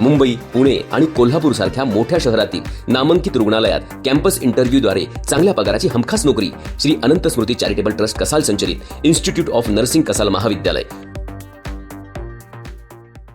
मुंबई पुणे आणि कोल्हापूर सारख्या मोठ्या शहरातील नामांकित रुग्णालयात कॅम्पस इंटरव्ह्यूद्वारे चांगल्या पगाराची हमखास नोकरी. श्री अनंत स्मृती चॅरिटेबल ट्रस्ट कसाल संचलित इन्स्टिट्यूट ऑफ नर्सिंग कसाल महाविद्यालय.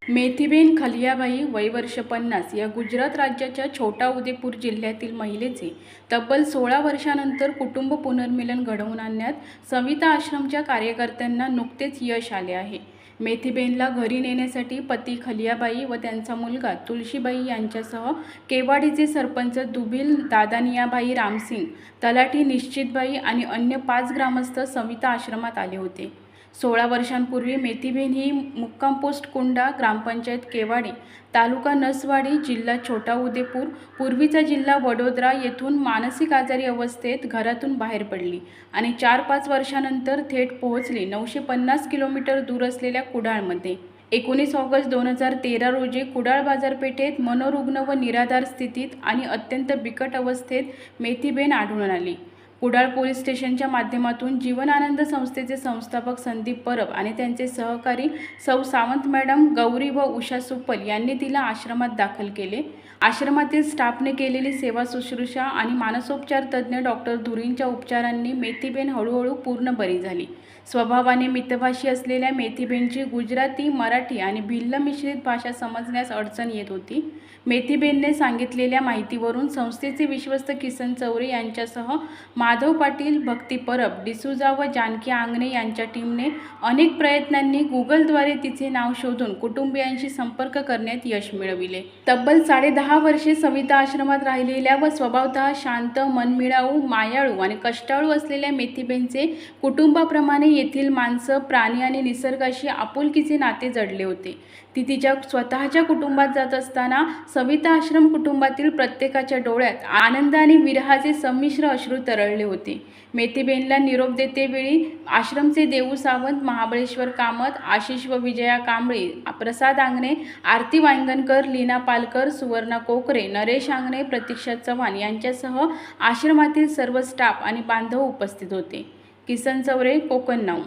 मेथीबेन खलियाबाई वय वर्ष पन्नास या गुजरात राज्याच्या छोटा उदेपूर जिल्ह्यातील महिलेचे तब्बल सोळा वर्षानंतर कुटुंब पुनर्मिलन घडवून आणण्यात सविता आश्रमच्या कार्यकर्त्यांना नुकतेच यश आले आहे. मेथीबेनला घरी नेण्यासाठी पती खलियाबाई व त्यांचा मुलगा तुळशीबाई यांच्यासह केवाडीचे सरपंच दुबिल दादानियाबाई रामसिंग तलाठी निश्चितबाई आणि अन्य पाच ग्रामस्थ सविता आश्रमात आले होते. सोळा वर्षांपूर्वी मेथीबेन ही मुक्काम पोस्ट कोंडा ग्रामपंचायत केवाडी तालुका नसवाडी जिल्हा छोटा उदेपूर पूर्वीचा जिल्हा वडोदरा येथून मानसिक आजारी अवस्थेत घरातून बाहेर पडली आणि चार पाच वर्षानंतर थेट पोहोचली नऊशे पन्नास किलोमीटर दूर असलेल्या कुडाळमध्ये. एकोणीस ऑगस्ट दोन हजार तेरा रोजी कुडाळ बाजारपेठेत मनोरुग्ण व निराधार स्थितीत आणि अत्यंत बिकट अवस्थेत मेथीबेन आढळून आली. कुडाळ पोलीस स्टेशनच्या माध्यमातून जीवन आनंद संस्थेचे संस्थापक संदीप परब आणि त्यांचे सहकारी सौ सावंत मॅडम गौरी व उषा सुप्पल यांनी तिला आश्रमात दाखल केले. आश्रमातील स्टाफने केलेली सेवा शुश्रूषा आणि मानसोपचार तज्ज्ञ डॉक्टर धुरींच्या उपचारांनी मेथीबेन हळूहळू पूर्ण बरी झाली. स्वभावाने मितभाषी असलेल्या मेथीबेनची गुजराती मराठी आणि भिल्ल मिश्रित भाषा समजण्यास अडचण येत होती. मेथीबेनने सांगितलेल्या माहितीवरून संस्थेचे विश्वस्त किसन चौरे यांच्यासह माधव पाटील भक्ती परब डिसुजा व जानकी आंगणे यांच्या टीमने अनेक प्रयत्नांनी गुगलद्वारे तिचे नाव शोधून कुटुंबियांशी संपर्क करण्यात यश मिळविले. तब्बल साडे दहा वर्षे सविता आश्रमात राहिलेल्या व स्वभावतः शांत मनमिळाऊ मायाळू आणि कष्टाळू असलेल्या मेथीबेनचे कुटुंबाप्रमाणे येथील माणसं प्राणी आणि निसर्गाशी आपुलकीचे नाते जडले होते. ती तिच्या स्वतःच्या कुटुंबात जात असताना सविता आश्रम कुटुंबातील प्रत्येकाच्या डोळ्यात आनंद आणि विरहाचे संमिश्र अश्रू तरळले होते. मेथीबेनला निरोप देतेवेळी आश्रमचे देऊ सावंत महाबळेश्वर कामत आशिष व विजया कांबळे प्रसाद आंगणे आरती वांगणकर लीना पालकर सुवर्णा कोकरे नरेश आंगणे प्रतीक्षा चव्हाण यांच्यासह आश्रमातील सर्व स्टाफ आणि बांधव उपस्थित होते. किसन चौरे कोकण नाऊ.